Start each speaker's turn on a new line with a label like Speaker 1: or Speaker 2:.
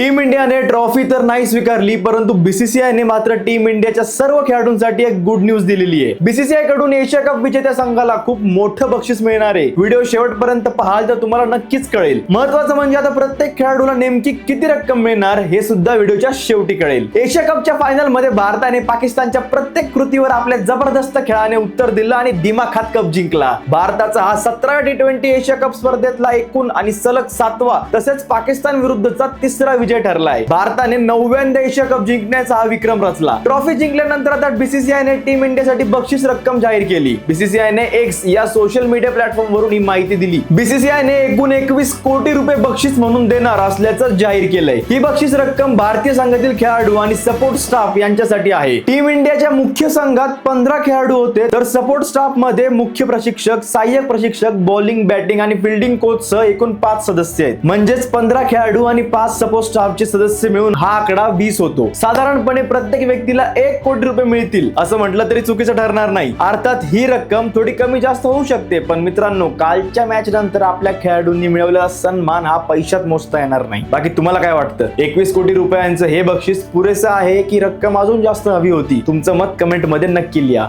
Speaker 1: Team इंडियाने trophy तर नाही स्वीकारली परंतु बीसीसीआयने मात्र टीम इंडियाच्या सर्व खेळाडूंसाठी एक गुड न्यूज दिलेली आहे. बीसीसीआयकडून एशिया कप विजेत्या संघाला खूप मोठं बक्षीस मिळणार आहे. व्हिडिओ शेवटपर्यंत पाहाल तर तुम्हाला नक्कीच कळेल. महत्वाचं म्हणजे आता प्रत्येक खेळाडूला नेमकी किती रक्कम मिळणार हे सुद्धा व्हिडिओच्या शेवटी कळेल. एशिया कपच्या फायनलमध्ये भारताने पाकिस्तानच्या प्रत्येक कृतीवर आपल्या जबरदस्त खेळाने उत्तर दिलं आणि दिमाखात कप जिंकला. भारताचा हा सतराव्या टी ट्वेंटी एशिया कप स्पर्धेतला एकूण आणि सलग सातवा तसेच पाकिस्तान विरुद्धचा तिसरा विजय ठरला आहे भारताने नवव्यांदा एशिया कप जिंकण्याचा हा विक्रम रचला. ट्रॉफी जिंकल्यानंतर आता बीसीसीआयने टीम इंडियासाठी बक्षीस रक्कम जाहीर केली. बीसीसीआयने एक्स या सोशल मीडिया प्लॅटफॉर्म वरून ही माहिती दिली. बीसीसीआयने एकूण एकवीस कोटी रुपये बक्षीस म्हणून देणार असल्याचं जाहीर केलंय. ही बक्षीस रक्कम भारतीय संघातील खेळाडू आणि सपोर्ट स्टाफ यांच्यासाठी आहे. टीम इंडियाच्या मुख्य संघात पंधरा खेळाडू होते. तर सपोर्ट स्टाफमध्ये मुख्य प्रशिक्षक सहाय्यक प्रशिक्षक बॉलिंग बॅटिंग आणि फिल्डिंग कोच सह एकूण पाच सदस्य आहेत. म्हणजेच पंधरा खेळाडू आणि पाच सपोर्ट स्टाफचे सदस्य मिळून हा आकडा वीस होतो. साधारणपणे प्रत्येक व्यक्तीला एक कोटी रुपये मिळतील असं म्हटलं तरी चुकीचं ठरणार नाही. अर्थात ही रक्कम थोडी कमी जास्त होऊ शकते पण मित्रांनो कालच्या मॅच नंतर आपल्या खेळाडूंनी मिळवलेला सन्मान हा पैशात मोजता येणार नाही. बाकी तुम्हाला काय वाटतं? एकवीस कोटी रुपयांचं हे बक्षीस पुरेसं आहे की रक्कम अजून जास्त हवी होती? तुमचं मत कमेंटमध्ये नक्की लिहा.